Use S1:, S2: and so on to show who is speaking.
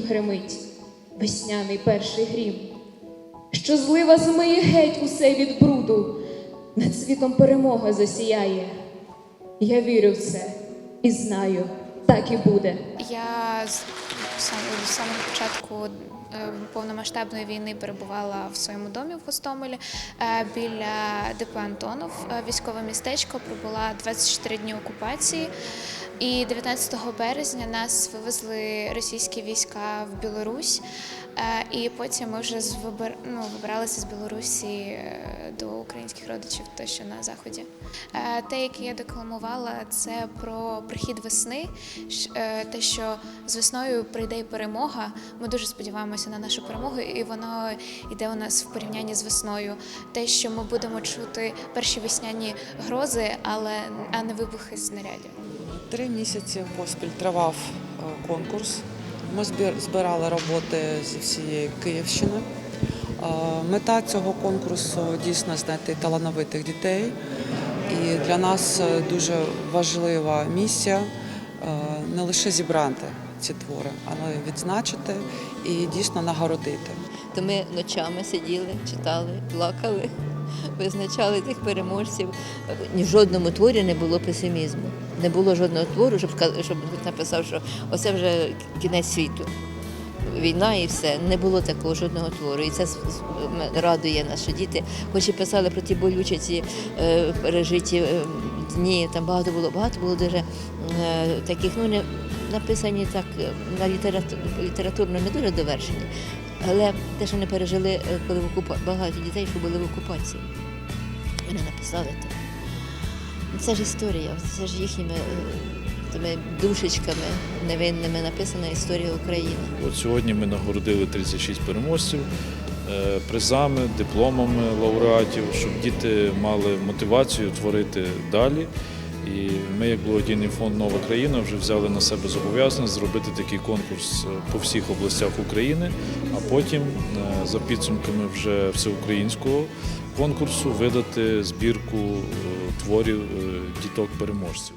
S1: прогримить весняний перший грім, що злива змиє геть усе від бруду, над світом перемога засіяє. Я вірю в це і знаю, так і буде.
S2: Я з з самого початку е, повномасштабної війни перебувала в своєму домі в Гостомелі е, біля ДП Антонов, е, військове містечко. Пробула 24 дні окупації. І 19 березня нас вивезли російські війська в Білорусь, і потім ми вже вибир... ну, вибиралися з Білорусі до українських родичів, то що на заході. Те, яке я декламувала, це про прихід весни, те, що з весною прийде і перемога. Ми дуже сподіваємося на нашу перемогу, і воно йде у нас в порівнянні з весною. Те, що ми будемо чути перші весняні грози, але а не вибухи снарядів.
S3: Три місяці поспіль тривав е, конкурс. Ми збирали роботи зі всієї Київщини. Е, Мета цього конкурсу дійсно знайти талановитих дітей. І для нас е, дуже важлива місія е, не лише зібрати ці твори, але відзначити і дійсно нагородити.
S4: То ми ночами сиділи, читали, плакали, визначали тих переможців. Ні в жодному творі не було песимізму. Не було жодного твору, щоб щоб написав, що оце вже кінець світу. Війна і все. Не було такого жодного твору. І це радує нас, що діти, хоч і писали про ті болючі ці е, пережиті е, дні, там багато було, багато було дуже е, таких, ну не написані так е, на літерату, літературно не дуже довершені. Але те, що не пережили, е, коли в окупа... багато дітей, що були в окупації, вони написали то. Ну, Це ж історія, це ж їхніми тими душечками невинними написана історія України.
S5: От сьогодні ми нагородили 36 переможців призами, дипломами лауреатів, щоб діти мали мотивацію творити далі. І ми, як благодійний фонд Нова країна, вже взяли на себе зобов'язання зробити такий конкурс е, по всіх областях України, а потім, е, за підсумками вже всеукраїнського конкурсу, видати збірку е, творів е, діток-переможців.